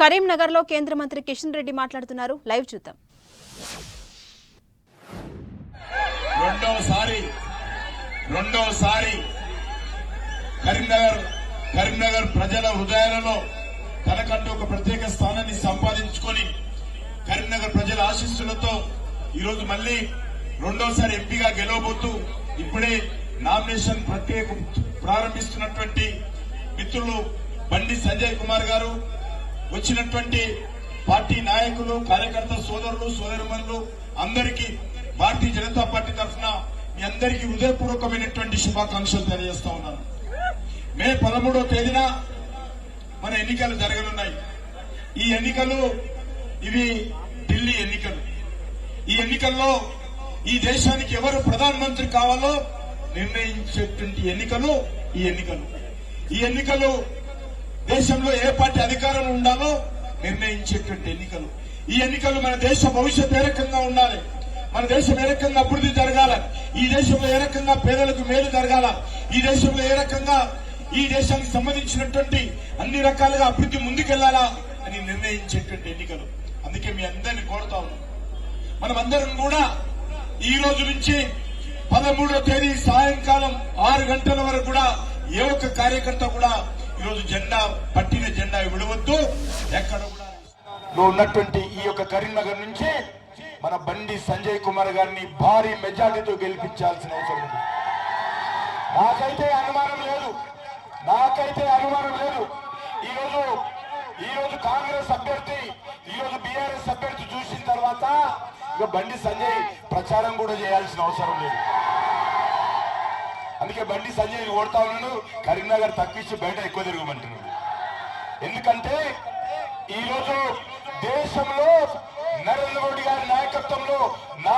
కరీంనగర్లో కేంద్ర మంత్రి కిషన్ రెడ్డి మాట్లాడుతున్నారు. లైవ్ చూద్దాం. రెండోసారి రెండోసారి కరీంనగర్ కరీంనగర్ ప్రజల హృదయాలలో తనకంటూ ఒక ప్రత్యేక స్థానాన్ని సంపాదించుకొని కరీంనగర్ ప్రజల ఆశీస్సులతో ఈరోజు మళ్ళీ రెండోసారి ఎంపీగా గెలవబోతూ ఇప్పుడే నామినేషన్ ప్రత్యేక ప్రారంభిస్తున్నటువంటి మిత్రులు బండి సంజయ్ కుమార్ గారు వచ్చినటువంటి పార్టీ నాయకులు కార్యకర్త సోదరులు సోదరుమనులు అందరికీ భారతీయ జనతా పార్టీ తరఫున మీ అందరికీ హృదయపూర్వకమైనటువంటి శుభాకాంక్షలు తెలియజేస్తా ఉన్నాను. మే పదమూడవ తేదీన మన ఎన్నికలు జరగనున్నాయి. ఈ ఎన్నికలు ఇవి ఢిల్లీ ఎన్నికలు. ఈ ఎన్నికల్లో ఈ దేశానికి ఎవరు ప్రధానమంత్రి కావాలో నిర్ణయించేటువంటి ఎన్నికలు ఈ ఎన్నికలు. ఈ ఎన్నికలు దేశంలో ఏ పార్టీ అధికారంలో ఉండాలో నిర్ణయించేటువంటి ఎన్నికలు. ఈ ఎన్నికలు మన దేశ భవిష్యత్ ఏ రకంగా ఉండాలి? మన దేశం ఏ రకంగా అభివృద్ధి జరగాల? ఈ దేశంలో ఏ రకంగా పేదలకు మేలు జరగాల? ఈ దేశంలో ఏ రకంగా ఈ దేశానికి సంబంధించినటువంటి అన్ని రకాలుగా అభివృద్ధి ముందుకెళ్ళాలా అని నిర్ణయించేటువంటి ఎన్నికలు. అందుకే మీ అందరిని కోరుతా ఉన్నాం. మనమందరం కూడా ఈ రోజు నుంచి పదమూడో తేదీ సాయంకాలం ఆరు గంటల వరకు కూడా ఏ ఒక్క కార్యకర్త కూడా ఈరోజు జెండా పట్టిన జెండా విడవద్దు. ఎక్కడ కూడా ఉన్నటువంటి ఈ యొక్క కరీంనగర్ నుంచి మన బండి సంజయ్ కుమార్ గారిని భారీ మెజార్టీతో గెలిపించాల్సిన అవసరం ఉంది. నాకైతే అనుమానం లేదు. నాకైతే అనుమానం లేదు. ఈ రోజు ఈ రోజు కాంగ్రెస్ అభ్యర్థి ఈ రోజు బీఆర్ఎస్ అభ్యర్థి చూసిన తర్వాత ఇక బండి సంజయ్ ప్రచారం కూడా చేయాల్సిన అవసరం లేదు. అందుకే బండి సంజయ్ ఓడతా ఉన్నాను కరీంనగర్ తగ్గించి బయట ఎక్కువ తిరగమంటున్నాడు. ఎందుకంటే ఈరోజు దేశంలో నరేంద్ర మోడీ గారి నాయకత్వంలో నా